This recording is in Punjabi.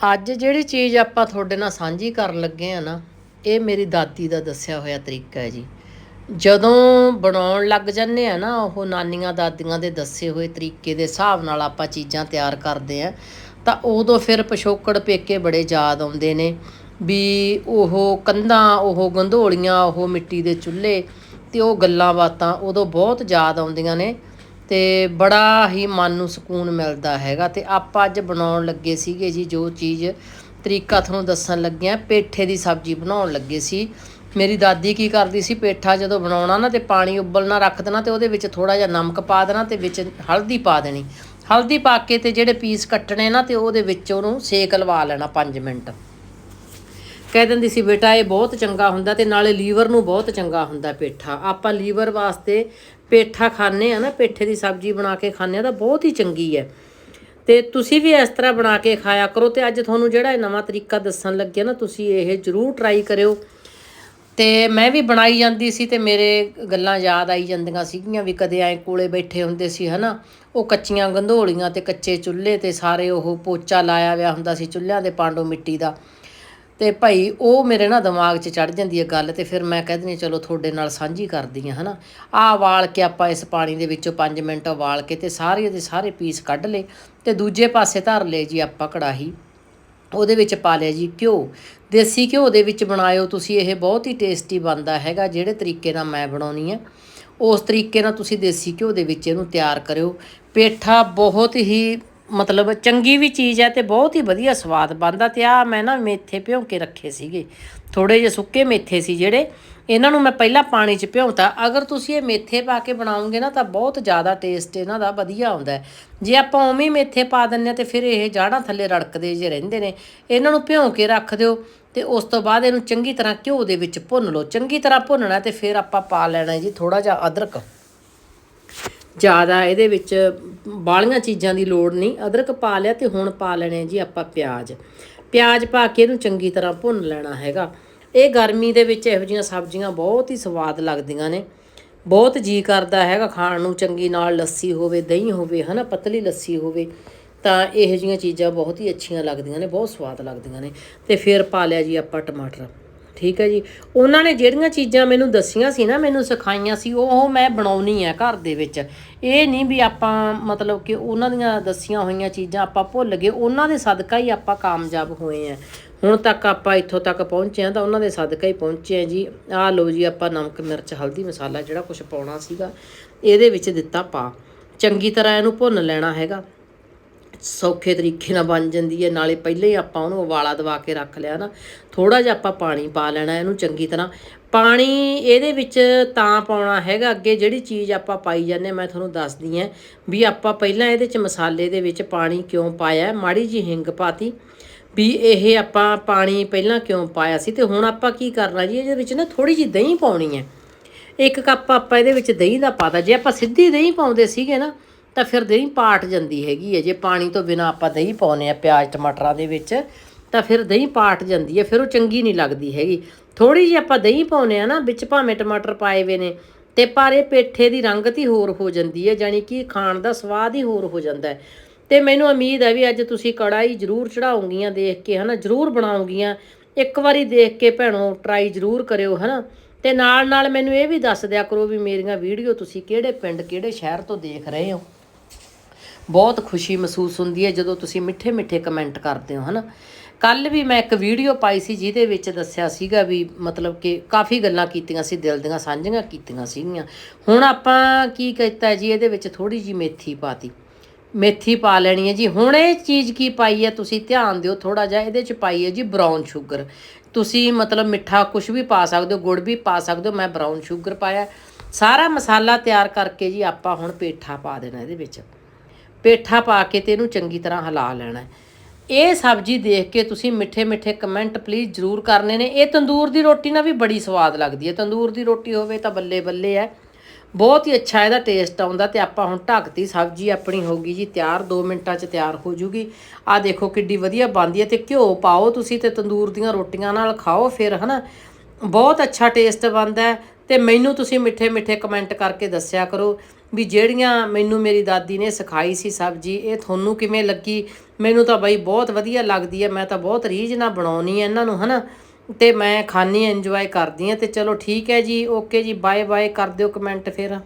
ਅੱਜ ਜਿਹੜੀ ਚੀਜ਼ ਆਪਾਂ ਤੁਹਾਡੇ ਨਾਲ ਸਾਂਝੀ ਕਰਨ ਲੱਗੇ ਆ ਨਾ, ਇਹ ਮੇਰੀ ਦਾਦੀ ਦਾ ਦੱਸਿਆ ਹੋਇਆ ਤਰੀਕਾ ਹੈ ਜੀ। ਜਦੋਂ ਬਣਾਉਣ ਲੱਗ ਜੰਨੇ ਆ ਨਾ, ਉਹ ਨਾਨੀਆਂ ਦਾਦੀਆਂ ਦੇ ਦੱਸੇ ਹੋਏ ਤਰੀਕੇ ਦੇ ਹਿਸਾਬ ਨਾਲ ਆਪਾਂ ਚੀਜ਼ਾਂ ਤਿਆਰ ਕਰਦੇ ਆ, ਤਾਂ ਉਦੋਂ ਫਿਰ ਪਿਛੋਕੜ ਪੇਕੇ ਬੜੇ ਯਾਦ ਆਉਂਦੇ ਨੇ ਵੀ ਉਹ ਕੰਧਾਂ, ਉਹ ਗੰਧੋਲੀਆਂ, ਉਹ ਮਿੱਟੀ ਦੇ ਚੁੱਲ੍ਹੇ ਤੇ ਉਹ ਗੱਲਾਂ ਬਾਤਾਂ ਉਦੋਂ ਬਹੁਤ ਯਾਦ ਆਉਂਦੀਆਂ ਨੇ। ਤੇ ਬੜਾ ਹੀ ਮਨ ਨੂੰ ਸਕੂਨ ਮਿਲਦਾ ਹੈਗਾ ਤੇ ਆਪਾਂ ਅੱਜ ਬਣਾਉਣ ਲੱਗੇ ਸੀਗੇ ਜੀ ਜੋ ਚੀਜ਼ ਤਰੀਕਾ ਤੁਹਾਨੂੰ ਦੱਸਣ ਲੱਗਿਆ ਪੇਠੇ ਦੀ ਸਬਜ਼ੀ ਬਣਾਉਣ ਲੱਗੇ ਸੀ। ਮੇਰੀ ਦਾਦੀ ਕੀ ਕਰਦੀ ਸੀ, ਪੇਠਾ ਜਦੋਂ ਬਣਾਉਣਾ ਨਾ ਤੇ ਪਾਣੀ ਉਬਲਣਾ ਰੱਖ ਦੇਣਾ ਤੇ ਉਹਦੇ ਵਿੱਚ ਥੋੜਾ ਜਿਹਾ ਨਮਕ ਪਾ ਦੇਣਾ ਤੇ ਵਿੱਚ ਹਲਦੀ ਪਾ ਦੇਣੀ। ਹਲਦੀ ਪਾ ਕੇ ਤੇ ਜਿਹੜੇ ਪੀਸ ਕੱਟਣੇ ਨਾ ਤੇ ਉਹਦੇ ਵਿੱਚ ਉਹਨੂੰ ਸੇਕ ਲਵਾ ਲੈਣਾ 5 ਮਿੰਟ। ਕਹਿ ਦਿੰਦੀ ਸੀ, ਬੇਟਾ, ਇਹ ਬਹੁਤ ਚੰਗਾ ਹੁੰਦਾ ਤੇ ਨਾਲੇ ਲੀਵਰ ਨੂੰ ਬਹੁਤ ਚੰਗਾ ਹੁੰਦਾ ਪੇਠਾ। ਆਪਾਂ ਲੀਵਰ ਵਾਸਤੇ ਪੇਠਾ ਖਾਂਦੇ ਆ ਨਾ, ਪੇਠੇ ਦੀ ਸਬਜ਼ੀ ਬਣਾ ਕੇ ਖਾਂਦੇ ਆ, ਤਾਂ ਬਹੁਤ ਹੀ ਚੰਗੀ ਹੈ। ਤੇ ਤੁਸੀਂ ਵੀ ਇਸ ਤਰ੍ਹਾਂ ਬਣਾ ਕੇ ਖਾਇਆ ਕਰੋ ਤੇ ਅੱਜ ਤੁਹਾਨੂੰ ਜਿਹੜਾ ਇਹ ਨਵਾਂ ਤਰੀਕਾ ਦੱਸਣ ਲੱਗਿਆ ਨਾ, ਤੁਸੀਂ ਇਹ ਜ਼ਰੂਰ ਟਰਾਈ ਕਰਿਓ। ਤੇ ਮੈਂ ਵੀ ਬਣਾਈ ਜਾਂਦੀ ਸੀ ਤੇ ਮੇਰੇ ਗੱਲਾਂ ਯਾਦ ਆਈ ਜਾਂਦੀਆਂ ਸੀਗੀਆਂ ਵੀ ਕਦੇ ਐ ਕੋਲੇ ਬੈਠੇ ਹੁੰਦੇ ਸੀ, ਹਨਾ। ਉਹ ਕੱਚੀਆਂ ਗੰਧੋਲੀਆਂ ਤੇ ਕੱਚੇ ਚੁੱਲ੍ਹੇ ਤੇ ਸਾਰੇ ਉਹ ਪੋਚਾ ਲਾਇਆ ਹੋਇਆ ਹੁੰਦਾ ਸੀ ਚੁੱਲ੍ਹਿਆਂ ਦੇ ਪਾਂਡੋ ਮਿੱਟੀ ਦਾ। ਤੇ ਭਾਈ ਉਹ ਮੇਰੇ ਨਾ ਦਿਮਾਗ 'ਚ ਚੜ ਜਾਂਦੀ ਹੈ ਗੱਲ ਤੇ ਫਿਰ ਮੈਂ ਕਹਿੰਦੀ ਹਾਂ, ਚਲੋ ਤੁਹਾਡੇ ਨਾਲ ਸਾਂਝੀ ਕਰਦੀ ਹਾਂ, ਹਨਾ? ਆਹ ਵਾਲ ਕੇ ਆਪਾਂ ਇਸ ਪਾਣੀ ਦੇ ਵਿੱਚੋਂ 5 ਮਿੰਟ ਉਬਾਲ ਕੇ ਤੇ ਸਾਰੇ ਦੇ ਸਾਰੇ ਪੀਸ ਕੱਢ ਲਏ ਤੇ ਦੂਜੇ ਪਾਸੇ ਧਰ ਲਏ ਜੀ ਆਪਾਂ ਕੜਾਹੀ। ਉਹਦੇ ਵਿੱਚ ਪਾ ਲਿਆ ਜੀ ਘਿਓ। ਦੇਸੀ ਘਿਓ ਦੇ ਵਿੱਚ ਬਣਾਇਓ ਤੁਸੀਂ, ਇਹ ਬਹੁਤ ਹੀ ਟੇਸਟੀ ਬਣਦਾ ਹੈਗਾ, ਜਿਹੜੇ ਤਰੀਕੇ ਨਾਲ ਮੈਂ ਬਣਾਉਣੀ ਹੈ ਉਸ ਤਰੀਕੇ ਨਾਲ ਤੁਸੀਂ ਦੇਸੀ ਘਿਓ ਦੇ ਵਿੱਚ ਇਹਨੂੰ ਤਿਆਰ ਕਰਿਓ। ਪੇਠਾ ਬਹੁਤ ਹੀ ਮਤਲਬ ਚੰਗੀ ਵੀ ਚੀਜ਼ ਹੈ ਤੇ ਬਹੁਤ ਹੀ ਵਧੀਆ ਸਵਾਦ ਬਣਦਾ ਤੇ ਆ ਮੈਂ ਨਾ ਮੇਥੇ ਭਿਉਂ ਕੇ ਰੱਖੇ ਸੀਗੇ। ਥੋੜੇ ਜਿਹੇ ਸੁੱਕੇ ਮੇਥੇ ਸੀ ਜਿਹੜੇ। ਇਹਨਾਂ ਨੂੰ ਮੈਂ ਪਹਿਲਾਂ ਪਾਣੀ 'ਚ ਭਿਉਂਤਾ। ਅਗਰ ਤੁਸੀਂ ਇਹ ਮੇਥੇ ਪਾ ਕੇ ਬਣਾਉਂਗੇ ਨਾ ਤਾਂ ਬਹੁਤ ਜ਼ਿਆਦਾ ਟੇਸਟ ਇਹਨਾਂ ਦਾ ਵਧੀਆ ਆਉਂਦਾ ਜੇ ਆਪਾਂ ਉਵੇਂ ਮੇਥੇ ਪਾ ਦਿੰਨੇ ਹਾਂ ਤੇ ਫਿਰ ਇਹ ਜਾੜਾਂ ਥੱਲੇ ਰੜਕਦੇ ਜੇ ਰਹਿੰਦੇ ਨੇ। ਇਹਨਾਂ ਨੂੰ ਭਿਉਂ ਕੇ ਰੱਖ ਦਿਓ ਤੇ ਉਸ ਤੋਂ ਬਾਅਦ ਇਹਨੂੰ ਚੰਗੀ ਤਰ੍ਹਾਂ ਘਿਓ ਦੇ ਵਿੱਚ ਭੁੰਨ ਲਓ। ਚੰਗੀ ਤਰ੍ਹਾਂ ਭੁੰਨਣਾ ਤੇ ਫਿਰ ਆਪਾਂ ਪਾ ਲੈਣਾ ਜੀ ਥੋੜਾ ਜਿਹਾ ਅਦਰਕ। ਜ਼ਿਆਦਾ ਇਹਦੇ ਵਿੱਚ ਬਾਲੀਆਂ ਚੀਜ਼ਾਂ ਦੀ ਲੋੜ ਨਹੀਂ। ਅਦਰਕ ਪਾ ਲਿਆ ਤੇ ਹੁਣ ਪਾ ਲੈਣੇ ਜੀ ਆਪਾਂ ਪਿਆਜ਼। ਪਿਆਜ਼ ਪਾ ਕੇ ਇਹਨੂੰ ਚੰਗੀ ਤਰ੍ਹਾਂ ਭੁੰਨ ਲੈਣਾ ਹੈਗਾ। ਇਹ ਗਰਮੀ ਦੇ ਵਿੱਚ ਇਹੋ ਜਿਹੀਆਂ ਸਬਜ਼ੀਆਂ ਬਹੁਤ ਹੀ ਸਵਾਦ ਲੱਗਦੀਆਂ ਨੇ। ਬਹੁਤ ਜੀ ਕਰਦਾ ਹੈਗਾ ਖਾਣ ਨੂੰ, ਚੰਗੀ ਨਾਲ ਲੱਸੀ ਹੋਵੇ, ਦਹੀਂ ਹੋਵੇ, ਹਨਾ, ਪਤਲੀ ਲੱਸੀ ਹੋਵੇ, ਤਾਂ ਇਹੋ ਜਿਹੀਆਂ ਚੀਜ਼ਾਂ ਬਹੁਤ ਹੀ ਅੱਛੀਆਂ ਲੱਗਦੀਆਂ ਨੇ, ਬਹੁਤ ਸਵਾਦ ਲੱਗਦੀਆਂ ਨੇ। ਤੇ ਫਿਰ ਪਾ ਲਿਆ ਜੀ ਆਪਾਂ ਟਮਾਟਰ। ਠੀਕ ਹੈ ਜੀ। ਉਹਨਾਂ ਨੇ ਜਿਹੜੀਆਂ ਚੀਜ਼ਾਂ ਮੈਨੂੰ ਦੱਸੀਆਂ ਸੀ ਨਾ, ਮੈਨੂੰ ਸਿਖਾਈਆਂ ਸੀ, ਉਹ ਮੈਂ ਬਣਾਉਣੀ ਆ ਘਰ ਦੇ ਵਿੱਚ। ਇਹ ਨਹੀਂ ਵੀ ਆਪਾਂ ਮਤਲਬ ਕਿ ਉਹਨਾਂ ਦੀਆਂ ਦੱਸੀਆਂ ਹੋਈਆਂ ਚੀਜ਼ਾਂ ਆਪਾਂ ਭੁੱਲ ਗਏ, ਉਹਨਾਂ ਦੇ ਸਦਕਾ ਹੀ ਆਪਾਂ ਕਾਮਯਾਬ ਹੋਏ ਆ। ਹੁਣ ਤੱਕ ਆਪਾਂ ਇੱਥੋਂ ਤੱਕ ਪਹੁੰਚੇ ਆ ਤਾਂ ਉਹਨਾਂ ਦੇ ਸਦਕਾ ਹੀ ਪਹੁੰਚੇ ਆ ਜੀ। ਆਹ ਲਓ ਜੀ, ਆਪਾਂ ਨਮਕ, ਮਿਰਚ, ਹਲਦੀ, ਮਸਾਲਾ ਜਿਹੜਾ ਕੁਝ ਪਾਉਣਾ ਸੀਗਾ, ਇਹਦੇ ਵਿੱਚ ਦਿੱਤਾ ਪਾ। ਚੰਗੀ ਤਰ੍ਹਾਂ ਇਹਨੂੰ ਭੁੰਨ ਲੈਣਾ ਹੈਗਾ। ਸੌਖੇ ਤਰੀਕੇ ਨਾਲ ਬਣ ਜਾਂਦੀ ਹੈ, ਨਾਲੇ ਪਹਿਲੇ ਹੀ ਆਪਾਂ ਉਹਨੂੰ ਉਬਾਲਾ ਦਵਾ ਕੇ ਰੱਖ ਲਿਆ ਨਾ ਥੋੜਾ ਜਿਹਾ ਆਪਾਂ ਪਾਣੀ ਪਾ ਲੈਣਾ ਇਹਨੂੰ ਚੰਗੀ ਤਰ੍ਹਾਂ। ਪਾਣੀ ਇਹਦੇ ਵਿੱਚ ਤਾਂ ਪਾਉਣਾ ਹੈਗਾ, ਅੱਗੇ ਜਿਹੜੀ ਚੀਜ਼ ਆਪਾਂ ਪਾਈ ਜਾਂਦੇ ਮੈਂ ਤੁਹਾਨੂੰ ਦੱਸਦੀ ਹਾਂ ਵੀ ਆਪਾਂ ਪਹਿਲਾਂ ਇਹਦੇ ਚ ਮਸਾਲੇ ਦੇ ਵਿੱਚ ਪਾਣੀ ਕਿਉਂ ਪਾਇਆ, ਮਾੜੀ ਜੀ ਹਿੰਗ ਪਾਤੀ ਵੀ ਇਹ ਆਪਾਂ ਪਾਣੀ ਪਹਿਲਾਂ ਕਿਉਂ ਪਾਇਆ ਸੀ ਤੇ ਹੁਣ ਆਪਾਂ ਕੀ ਕਰਨਾ ਜੀ, ਇਹਦੇ ਵਿੱਚ ਨਾ ਥੋੜੀ ਜੀ ਦਹੀਂ ਪਾਉਣੀ ਹੈ। ਇੱਕ ਕੱਪ ਆਪਾਂ ਇਹਦੇ ਵਿੱਚ ਦਹੀਂ ਦਾ ਪਾਤਾ ਜੇ ਆਪਾਂ ਸਿੱਧੀ ਦਹੀਂ ਪਾਉਂਦੇ ਸੀਗੇ ਨਾ ਤਾਂ ਫਿਰ ਦਹੀਂ ਪਾਟ ਜਾਂਦੀ ਹੈਗੀ ਹੈ। ਜੇ ਪਾਣੀ ਤੋਂ ਬਿਨਾ ਆਪਾਂ ਦਹੀਂ ਪਾਉਨੇ ਆ ਪਿਆਜ਼, ਟਮਾਟਰਾਂ ਦੇ ਵਿੱਚ, ਤਾਂ ਫਿਰ ਦਹੀਂ ਪਾਟ ਜਾਂਦੀ ਹੈ। ਫਿਰ ਉਹ ਚੰਗੀ ਨਹੀਂ ਲੱਗਦੀ ਹੈਗੀ। ਥੋੜੀ ਜਿਹੀ ਆਪਾਂ ਦਹੀਂ ਪਾਉਨੇ ਆ ਨਾ, ਵਿੱਚ ਭਾਵੇਂ ਟਮਾਟਰ ਪਾਏ ਵੇ ਨੇ, ਤੇ ਪਰ ਇਹ ਪੇਠੇ ਦੀ ਰੰਗਤ ਹੀ ਹੋਰ ਹੋ ਜਾਂਦੀ ਹੈ ਜਾਨੀ ਕਿ ਖਾਣ ਦਾ ਸਵਾਦ ਹੀ ਹੋਰ ਹੋ ਜਾਂਦਾ ਹੈ। ਤੇ ਮੈਨੂੰ ਉਮੀਦ ਹੈ ਵੀ ਅੱਜ ਤੁਸੀਂ ਕੜਾਈ ਜ਼ਰੂਰ ਚੜਾਉਂਗੀਆਂ ਦੇਖ ਕੇ, ਹਨਾ, ਜ਼ਰੂਰ ਬਣਾਉਂਗੀਆਂ। ਇੱਕ ਵਾਰੀ ਦੇਖ ਕੇ ਭੈਣੋ ਟਰਾਈ ਜ਼ਰੂਰ ਕਰਿਓ, ਹਨਾ। ਤੇ ਨਾਲ ਨਾਲ ਮੈਨੂੰ ਇਹ ਵੀ ਦੱਸ ਦਿਆ ਕਰੋ ਵੀ ਮੇਰੀਆਂ ਵੀਡੀਓ ਤੁਸੀਂ ਕਿਹੜੇ ਪਿੰਡ, ਕਿਹੜੇ ਸ਼ਹਿਰ ਤੋਂ ਦੇਖ ਰਹੇ ਹੋ। ਬਹੁਤ ਖੁਸ਼ੀ ਮਹਿਸੂਸ ਹੁੰਦੀ ਹੈ ਜਦੋਂ ਤੁਸੀਂ ਮਿੱਠੇ ਮਿੱਠੇ ਕਮੈਂਟ ਕਰਦੇ ਹੋ, ਹਨਾ? ਕੱਲ ਵੀ ਮੈਂ ਇੱਕ ਵੀਡੀਓ ਪਾਈ ਸੀ ਜਿਹਦੇ ਵਿੱਚ ਦੱਸਿਆ ਸੀਗਾ ਵੀ ਮਤਲਬ ਕਿ ਕਾਫੀ ਗੱਲਾਂ ਕੀਤੀਆਂ ਸੀ, ਦਿਲ ਦੀਆਂ ਸਾਂਝੀਆਂ ਕੀਤੀਆਂ ਸੀਗੀਆਂ। ਹੁਣ ਆਪਾਂ ਕੀ ਕੀਤਾ ਜੀ, ਇਹਦੇ ਵਿੱਚ ਥੋੜੀ ਜੀ ਮੇਥੀ ਪਾਤੀ ਮੇਥੀ ਪਾ ਲੈਣੀ ਹੈ ਜੀ। ਹੁਣ ਇਹ ਚੀਜ਼ ਕੀ ਪਾਈ ਹੈ, ਤੁਸੀਂ ਧਿਆਨ ਦਿਓ ਥੋੜਾ ਜਿਹਾ, ਇਹਦੇ ਚ ਪਾਈ ਹੈ ਜੀ ਬਰਾਊਨ ਸ਼ੂਗਰ ਤੁਸੀਂ ਮਤਲਬ ਮਿੱਠਾ ਕੁਝ ਵੀ ਪਾ ਸਕਦੇ ਹੋ, ਗੁੜ ਵੀ ਪਾ ਸਕਦੇ ਹੋ, ਮੈਂ ਬਰਾਊਨ ਸ਼ੂਗਰ ਪਾਇਆ। ਸਾਰਾ ਮਸਾਲਾ ਤਿਆਰ ਕਰਕੇ ਜੀ ਆਪਾਂ ਹੁਣ ਪੇਠਾ ਪਾ ਦੇਣਾ ਇਹਦੇ ਵਿੱਚ। ਪੇਠਾ ਪਾ ਕੇ ਤੇ ਇਹਨੂੰ ਚੰਗੀ ਤਰ੍ਹਾਂ ਹਿਲਾ ਲੈਣਾ ਇਹ ਸਬਜ਼ੀ ਦੇਖ ਕੇ ਤੁਸੀਂ ਮਿੱਠੇ ਮਿੱਠੇ ਕਮੈਂਟ ਪਲੀਜ਼ ਜ਼ਰੂਰ ਕਰਨੇ ਨੇ। ਇਹ ਤੰਦੂਰ ਦੀ ਰੋਟੀ ਨਾਲ ਵੀ ਬੜੀ ਸਵਾਦ ਲੱਗਦੀ ਹੈ। ਤੰਦੂਰ ਦੀ ਰੋਟੀ ਹੋਵੇ ਤਾਂ ਬੱਲੇ ਬੱਲੇ ਹੈ। ਬਹੁਤ ਹੀ ਅੱਛਾ ਇਹਦਾ ਟੇਸਟ ਆਉਂਦਾ ਤੇ ਆਪਾਂ ਹੁਣ ਢੱਕਤੀ ਸਬਜ਼ੀ ਆਪਣੀ ਹੋ ਗਈ ਜੀ ਤਿਆਰ 2 ਮਿੰਟਾਂ 'ਚ ਤਿਆਰ ਹੋ ਜੂਗੀ। ਆ ਦੇਖੋ ਕਿੱਡੀ ਵਧੀਆ ਬਣਦੀ ਹੈ ਤੇ ਘਿਓ ਪਾਓ ਤੁਸੀਂ ਤੇ ਤੰਦੂਰ ਦੀਆਂ ਰੋਟੀਆਂ ਨਾਲ ਖਾਓ ਫਿਰ, ਹਨਾ? ਬਹੁਤ ਅੱਛਾ ਟੇਸਟ ਬਣਦਾ ਹੈ ਤੇ ਮੈਨੂੰ ਤੁਸੀਂ ਮਿੱਠੇ ਮਿੱਠੇ ਕਮੈਂਟ ਕਰਕੇ ਦੱਸਿਆ ਕਰੋ। ਵੀ ਜਿਹੜੀਆਂ ਮੈਨੂੰ ਮੇਰੀ ਦਾਦੀ ਨੇ ਸਿਖਾਈ ਸੀ ਸਬਜ਼ੀ ਇਹ ਤੁਹਾਨੂੰ ਕਿਵੇਂ ਲੱਗੀ? ਮੈਨੂੰ ਤਾਂ ਬਈ ਬਹੁਤ ਵਧੀਆ ਲੱਗਦੀ ਹੈ, ਮੈਂ ਤਾਂ ਬਹੁਤ ਰੀਝ ਨਾਲ ਬਣਾਉਣੀ ਹੈ ਇਹਨਾਂ ਨੂੰ, ਹਨਾ? ਤੇ ਮੈਂ ਖਾਣੀ ਇੰਜੋਏ ਕਰਦੀ ਹਾਂ ਤੇ ਚਲੋ ਠੀਕ ਹੈ ਜੀ ਓਕੇ ਜੀ ਬਾਏ ਬਾਏ ਕਰ ਦਿਓ ਕਮੈਂਟ ਫਿਰ।